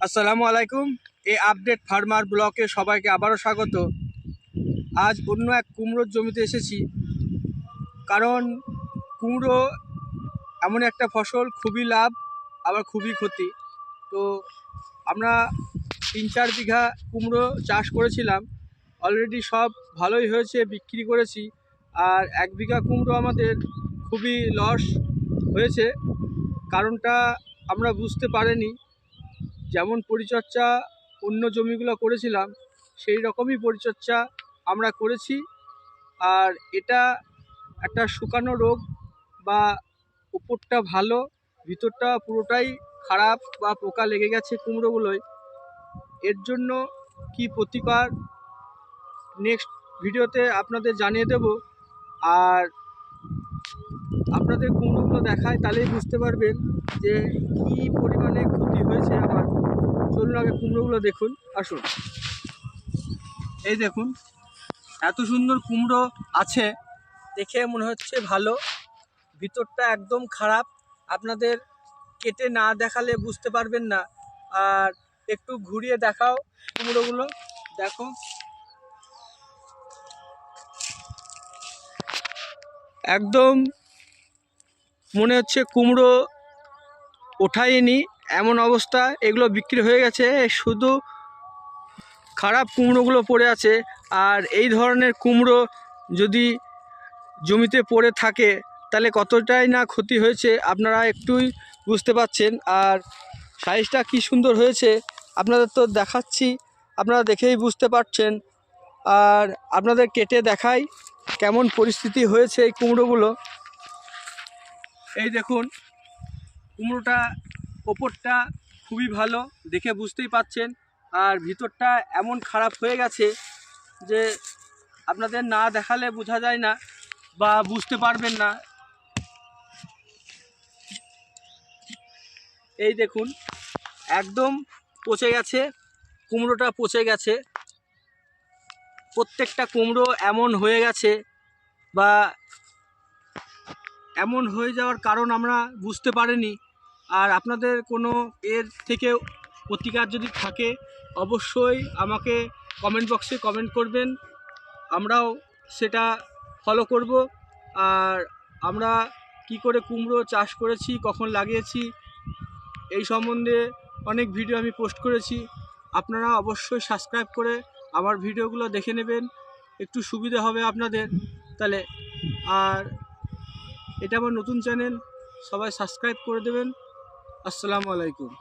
আসসালামু আলাইকুম। এই আপডেট ফার্মার ব্লকে সবাইকে আবারও স্বাগত। আজ অন্য এক কুমড়োর জমিতে এসেছি। কারণ কুমড়ো এমন একটা ফসল, খুবই লাভ, আবার খুবই ক্ষতি। তো আমরা তিন চার বিঘা কুমড়ো চাষ করেছিলাম। অলরেডি সব ভালোই হয়েছে, বিক্রি করেছি। আর এক বিঘা কুমড়ো আমাদের খুবই লস হয়েছে। কারণটা আমরা বুঝতে পারিনি। যেমন পরিচর্যা অন্য জমিগুলো করেছিলাম, সেই রকমই পরিচর্যা আমরা করেছি। আর এটা একটা শুকানো রোগ বা উপরটা ভালো, ভিতরটা পুরোটাই খারাপ বা পোকা লেগে গেছে কুমড়োগুলোয়। এর জন্য কি প্রতিকার? নেক্সট ভিডিওতে আপনাদের জানিয়ে দেব। আর আপনাদের কুমড়োগুলো দেখায় তাহলেই বুঝতে পারবেন। যে কী পরিমাণে ক্ষতি হয়েছে আমার, চলুন আগে কুমড়োগুলো দেখুন, আসুন। এই দেখুন, এত সুন্দর কুমড়ো আছে, দেখে মনে হচ্ছে ভালো। ভিতরটা একদম খারাপ, আপনাদের কেটে না দেখালে বুঝতে পারবেন না। আর একটু ঘুরিয়ে দেখাও কুমড়োগুলো, দেখো। একদম মনে হচ্ছে কুমড়ো ওঠায়নি, এমন অবস্থা, এগুলো বিক্রি হয়ে গেছে, শুধু খারাপ কুমড়োগুলো পড়ে আছে। আর এই ধরনের কুমড়ো যদি জমিতে পড়ে থাকে, তাহলে কতটাই না ক্ষতি হয়েছে, আপনারা একটুই বুঝতে পাচ্ছেন আর সাইজটা কি সুন্দর হয়েছে, আপনাদের তো দেখাচ্ছি, আপনারা দেখেই বুঝতে পারছেন। আর আপনাদের কেটে দেখাই কেমন পরিস্থিতি হয়েছে এই কুমড়োগুলো। এই দেখুন কুমড়োটা, ওপরটা খুবই ভালো, দেখে বুঝতেই পাচ্ছেন। আর ভিতরটা এমন খারাপ হয়ে গেছে যে আপনাদের না দেখালে বোঝা যায় না বা বুঝতে পারবেন না। এই দেখুন, একদম পচে গেছে, কুমড়োটা পচে গেছে। প্রত্যেকটা কুমড়ো এমন হয়ে গেছে বা এমন হয়ে যাওয়ার কারণ আমরা বুঝতে পারিনি। আর আপনাদের কোনো এর থেকে প্রতিকার যদি থাকে, অবশ্যই আমাকে কমেন্ট বক্সে কমেন্ট করবেন। আমরাও সেটা ফলো করব। আর আমরা কি করে কুমড়ো চাষ করেছি, কখন লাগিয়েছি, এই সম্বন্ধে অনেক ভিডিও আমি পোস্ট করেছি। আপনারা অবশ্যই সাবস্ক্রাইব করে আমার ভিডিওগুলো দেখে নেবেন। একটু সুবিধা হবে আপনাদের। তাহলে, আর এটা আমার নতুন চ্যানেল সবাই সাবস্ক্রাইব করে দেবেন। আসসালামু আলাইকুম।